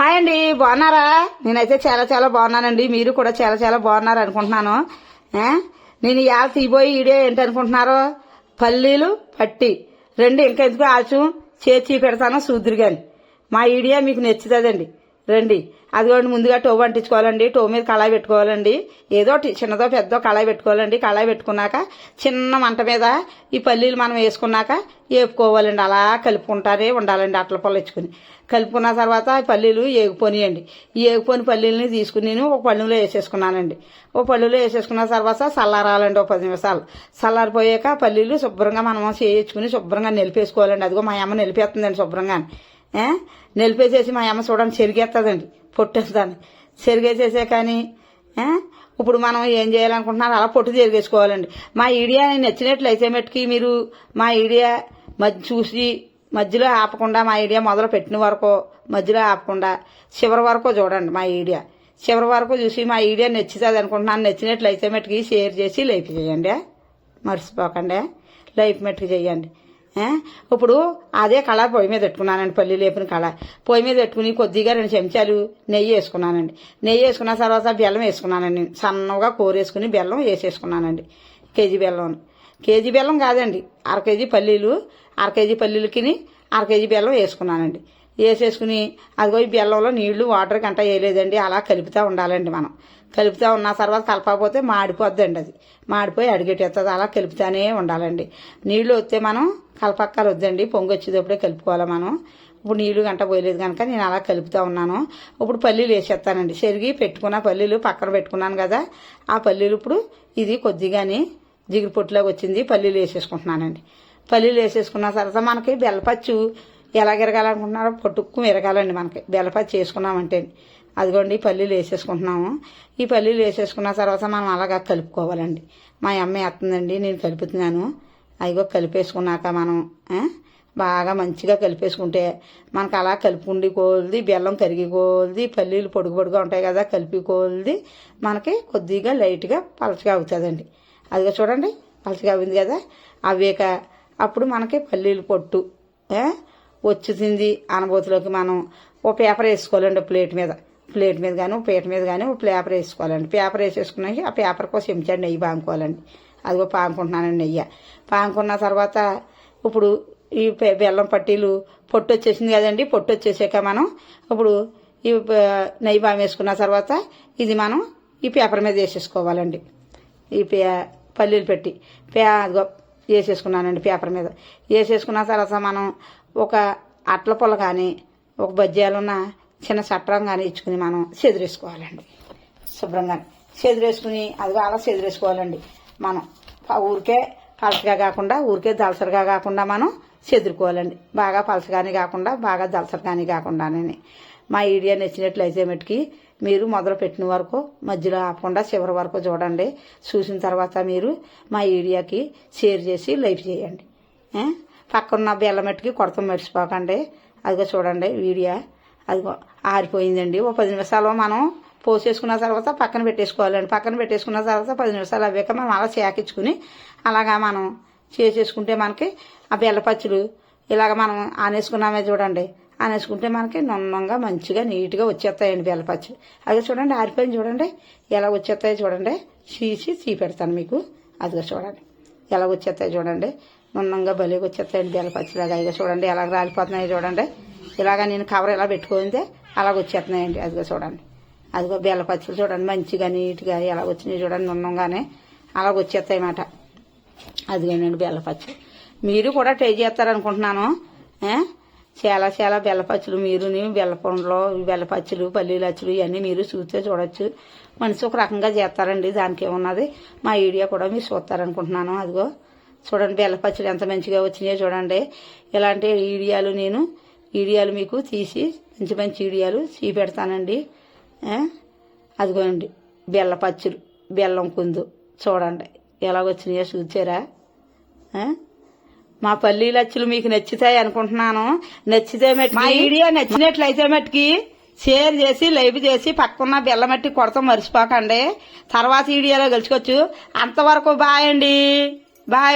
Hi అండి బాగున్నారా? నేనైతే చాలా చాలా బాగున్నానండి. మీరు కూడా చాలా చాలా బాగున్నారు అనుకుంటున్నాను. నేను ఇవాళ తీయబోయి వీడియో ఏంటనుకుంటున్నారు? పల్లీలు పట్టి. రెండు ఇంకా ఎందుకు ఆచు చేర్చి పెడతాను సూదురు మా ఈడియా మీకు నచ్చుతుందండి. రండి. అదిగోండి ముందుగా టో అంటించుకోవాలండి. టోవ్ మీద కళాయి పెట్టుకోవాలండి. ఏదో చిన్నదో పెద్దో కళాయి పెట్టుకోవాలండి. కళాయి పెట్టుకున్నాక చిన్న మంట మీద ఈ పల్లీలు మనం వేసుకున్నాక వేపుకోవాలండి అలా కలుపుకుంటారే ఉండాలండి అట్ల పొలెచ్చుకుని కలుపుకున్న తర్వాత పల్లీలు ఏగిపోనియండి. ఈ ఏగిపోని పల్లీలని తీసుకుని నేను ఒక పళ్ళులో వేసేసుకున్నానండి. ఓ పళ్ళులో వేసేసుకున్న తర్వాత చల్లారాలండి ఒక పది నిమిషాలు. చల్లారిపోయాక పల్లీలు శుభ్రంగా మనం చేయించుకుని శుభ్రంగా నిలిపేసుకోవాలండి. అదిగో మా అమ్మ నిలిపేస్తుందండి శుభ్రంగా నిలిపేసేసి మా అమ్మ చూడండి చెరిగేస్తుందండి పొట్టేస్తాను చెరిగేసేసే కానీ ఇప్పుడు మనం ఏం చేయాలనుకుంటున్నారు అలా పొట్టు చెరిగేసుకోవాలండి. మా ఈడియా నచ్చినట్లయితే మట్టుకి మీరు మా ఈడియా మధ్య చూసి మధ్యలో ఆపకుండా మా ఐడియా మొదలు పెట్టిన వరకు మధ్యలో ఆపకుండా చివరి వరకు చూడండి మా ఐడియా చివరి వరకు చూసి మా ఐడియా నచ్చుతుంది అనుకుంటున్నాను నచ్చినట్లయితే మట్టుకి షేర్ చేసి లైక్ చేయండి. మర్చిపోకండి. లైఫ్ మట్టుకు చేయండి. ఇప్పుడు అదే కళ పొయ్యి మీద పెట్టుకున్నానండి పల్లి లేపిన కళ. పొయ్యి మీద పెట్టుకుని కొద్దిగా రెండు చెంచాలు నెయ్యి వేసుకున్నానండి. నెయ్యి వేసుకున్న తర్వాత బెల్లం వేసుకున్నానండి. సన్నగా కూరేసుకుని బెల్లం వేసేసుకున్నానండి. కేజీ బెల్లం. కేజీ బెల్లం కాదండి. అర కేజీ పల్లీలు అర కేజీ పల్లీలకి అర కేజీ బెల్లం వేసుకున్నానండి. వేసేసుకుని అదిగో ఈ బెల్లంలో నీళ్ళు వాటర్ గంట వేయలేదండి అలా కలుపుతూ ఉండాలండి మనం. కలుపుతూ ఉన్న తర్వాత కలపకపోతే మాడిపోద్దండి అది. మాడిపోయి అడిగేటేస్తుంది అలా కలుపుతానే ఉండాలండి. నీళ్ళు వస్తే మనం కలపక్కలు వద్దండి పొంగి వచ్చేటప్పుడే కలుపుకోవాలి మనం. ఇప్పుడు నీళ్ళు గంట పోయలేదు కనుక నేను అలా కలుపుతూ ఉన్నాను. ఇప్పుడు పల్లీలు వేసేస్తానండి. చెరిగి పెట్టుకున్న పల్లీలు పక్కన పెట్టుకున్నాను కదా ఆ పల్లీలు ఇప్పుడు ఇది కొద్దిగానే జిగురు పొట్టులోకి వచ్చింది పల్లీలు వేసేసుకుంటున్నానండి. పల్లీలు వేసేసుకున్న తర్వాత మనకి బెల్లపచ్చు ఎలా ఎరగాలనుకుంటున్నారో పొట్టుక్కు ఎరగాలండి మనకి. బెల్లపాతి చేసుకున్నామంటే. అదిగోండి ఈ పల్లీలు వేసేసుకుంటున్నాము. ఈ పల్లీలు వేసేసుకున్న తర్వాత మనం అలాగా కలుపుకోవాలండి. మా అమ్మ వేస్తుందండి నేను కలుపుతున్నాను. అదిగో కలిపేసుకున్నాక మనం బాగా మంచిగా కలిపేసుకుంటే మనకు అలా కలుపుకుండి కోల్ది బెల్లం కరిగి కోల్ది పల్లీలు పొడుగు పొడుగా ఉంటాయి కదా కలిపి కోల్ది మనకి కొద్దిగా లైట్గా పలచగా అవుతుందండి. అదిగో చూడండి పలచగా అయింది కదా. అవేక అప్పుడు మనకి పల్లీలు పొట్టు వచ్చుతుంది అనుభూతిలోకి మనం ఓ పేపర్ వేసుకోవాలండి ప్లేట్ మీద. ప్లేట్ మీద కానీ ఓ పీట మీద కానీ ఓ పేపర్ వేసుకోవాలండి. పేపర్ వేసేసుకున్నాక ఆ పేపర్ కోసం చెంచా నెయ్యి పాముకోవాలండి. అదిగో పాముకుంటున్నానండి నెయ్యి. పాముకున్న తర్వాత ఇప్పుడు ఈ బెల్లం పట్టీలు పొట్టు వచ్చేసింది కదండి పొట్టు వచ్చేసాక మనం ఇప్పుడు ఈ నెయ్యి పాము వేసుకున్న తర్వాత ఇది మనం ఈ పేపర్ మీద వేసేసుకోవాలండి. ఈ పే పల్లీలు పెట్టి. పే అదిగో వేసేసుకున్నానండి పేపర్ మీద. వేసేసుకున్న తర్వాత మనం ఒక అట్ల పొల కానీ ఒక బజ్జీలున్న చిన్న చట్టం కానీ ఇచ్చుకుని మనం చెదిరేసుకోవాలండి. శుభ్రంగా చెదిరేసుకుని అది అలా చెదిరేసుకోవాలండి మనం. ఆ ఊరికే పలసగా కాకుండా ఊరికే దలసరిగా కాకుండా మనం చెదురుకోవాలండి బాగా పలసగాని కాకుండా బాగా దలసరిగాని కాకుండానే. మా ఈడియా నచ్చినట్లయితే మటుకి మీరు మొదలు పెట్టిన వరకు మధ్యలో ఆపకుండా చివరి వరకు చూడండి. చూసిన తర్వాత మీరు మా ఐడియాకి షేర్ చేసి లైక్ చేయండి. పక్కన పక్కన్న బెల్లం మట్టుకి కొడత మర్చిపోకండి. అదిగో చూడండి వీడియో. అదిగో ఆరిపోయిందండి. ఓ పది నిమిషాలు మనం పోసేసుకున్న తర్వాత పక్కన పెట్టేసుకోవాలండి. పక్కన పెట్టేసుకున్న తర్వాత పది నిమిషాలు అవ్వాక మనం అలా చేకించుకుని అలాగా మనం చేసేసుకుంటే మనకి ఆ బెల్లపచ్చులు ఇలాగ మనం ఆనేసుకున్నామే చూడండి. అనేసుకుంటే మనకి నున్నంగా మంచిగా నీట్గా వచ్చేస్తాయండి బెల్లపచ్చులు అదిగో చూడండి ఆరిపోయింది చూడండి. ఎలా వచ్చేస్తాయో చూడండి. చీసి చీ పెడతాను మీకు. అదిగో చూడండి. ఎలా వచ్చేస్తాయో చూడండి. నున్నంగా భలేగా వచ్చేస్తాయండి బెల్లపచ్చిలాగా ఇక చూడండి ఎలా రాలిపోతున్నాయో చూడండి. ఇలాగా నేను కవర్ ఎలా పెట్టుకుంటే అలాగ వచ్చేస్తున్నాయండి. అదిగో చూడండి. అదిగో బెల్లపచ్చులు చూడండి మంచిగా నీట్గా ఎలా వచ్చినాయి చూడండి నున్నంగానే అలాగ వచ్చేస్తాయి అన్నమాట అదిగోనండి బెల్లపచ్చులు మీరు కూడా ట్రై చేస్తారనుకుంటున్నాను. ఏ? చాలా చాలా బెల్లపచ్చులు మీరు బెల్లపండ్లు బెల్లపచ్చులు పల్లీలు అచ్చులు ఇవన్నీ మీరు చూస్తే చూడొచ్చు. మనిషి ఒక రకంగా చేస్తారండి దానికి ఏమున్నది? మా ఐడియా కూడా మీరు చూస్తారనుకుంటున్నాను అదిగో. చూడండి బెల్లపచ్చులు ఎంత మంచిగా వచ్చినాయో చూడండి. ఇలాంటి ఈడియాలు నేను ఈడియాలు మీకు తీసి మంచి మంచి ఈడియాలు చూపెడతానండి. ఏ? అదిగోండి బెల్లపచ్చులు బెల్లం కుందు. చూడండి ఎలాగొచ్చినాయో చూచారా? మా పల్లి అచ్చులు మీకు నచ్చుతాయి అనుకుంటున్నాను. నచ్చితే మట్టుకి మా వీడియో నచ్చినట్లయితే మట్టుకి షేర్ చేసి లైవ్ చేసి పక్కన్న బెల్లమట్టి కొడతాం మర్చిపోకండి. తర్వాత వీడియోలో కలుసుకోవచ్చు. అంతవరకు బాయ్ అండి. బాయ్.